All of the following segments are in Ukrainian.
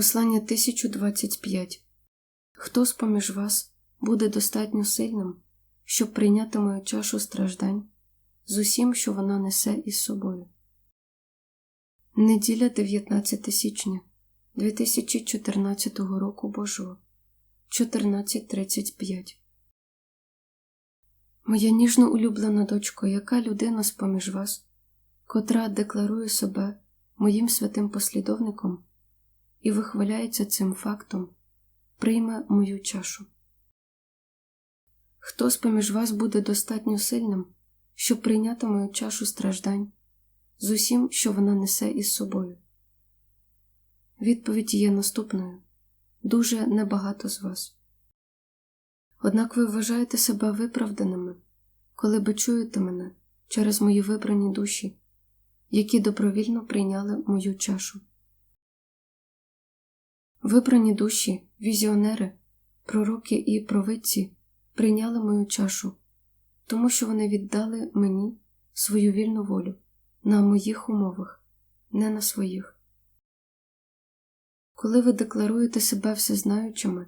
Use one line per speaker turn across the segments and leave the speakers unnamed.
Послання 1025 Хто з поміж вас буде достатньо сильним, щоб прийняти мою чашу страждань з усім, що вона несе із собою? Неділя 19 січня 2014 року Божого 14.35 Моя ніжно улюблена дочко, яка людина з поміж вас, котра декларує себе моїм святим послідовником і вихваляється цим фактом, прийме мою чашу. Хто з поміж вас буде достатньо сильним, щоб прийняти мою чашу страждань з усім, що вона несе із собою? Відповідь є наступною дуже небагато з вас. Однак ви вважаєте себе виправданими, коли бичуєте мене через мої вибрані душі, які добровільно прийняли мою чашу. Вибрані душі, візіонери, пророки і провидці прийняли мою чашу, тому що вони віддали мені свою вільну волю на моїх умовах, не на своїх. Коли ви декларуєте себе всезнаючими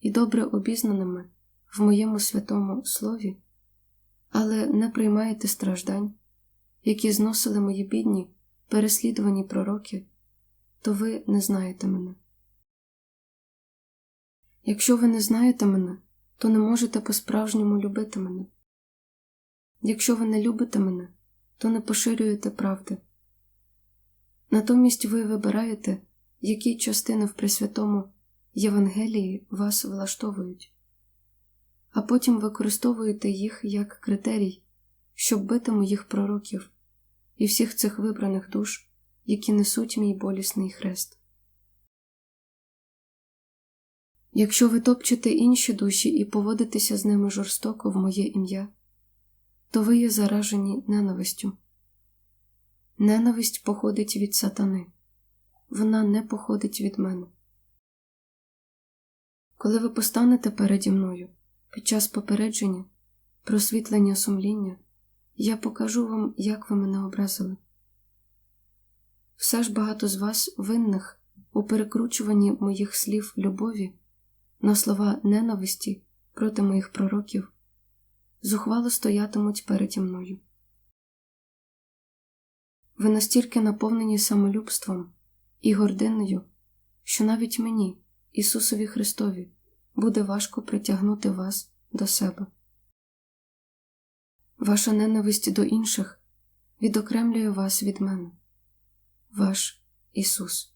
і добре обізнаними в моєму святому слові, але не приймаєте страждань, які зносили мої бідні, переслідувані пророки, то ви не знаєте мене. Якщо ви не знаєте мене, то не можете по-справжньому любити мене. Якщо ви не любите мене, то не поширюєте правди. Натомість ви вибираєте, які частини в Пресвятому Євангелії вас влаштовують, а потім використовуєте їх як критерій, щоб бити моїх пророків і всіх цих вибраних душ, які несуть мій болісний хрест. Якщо ви топчете інші душі і поводитеся з ними жорстоко в моє ім'я, то ви є заражені ненавистю. Ненависть походить від сатани, вона не походить від мене. Коли ви постанете переді мною під час попередження, просвітлення сумління, я покажу вам, як ви мене образили. Все ж багато з вас винних у перекручуванні моїх слів любові на слова ненависті проти моїх пророків зухвало стоятимуть переді мною. Ви настільки наповнені самолюбством і гординою, що навіть мені, Ісусові Христові, буде важко притягнути вас до себе. Ваша ненависть до інших відокремлює вас від мене, ваш Ісус.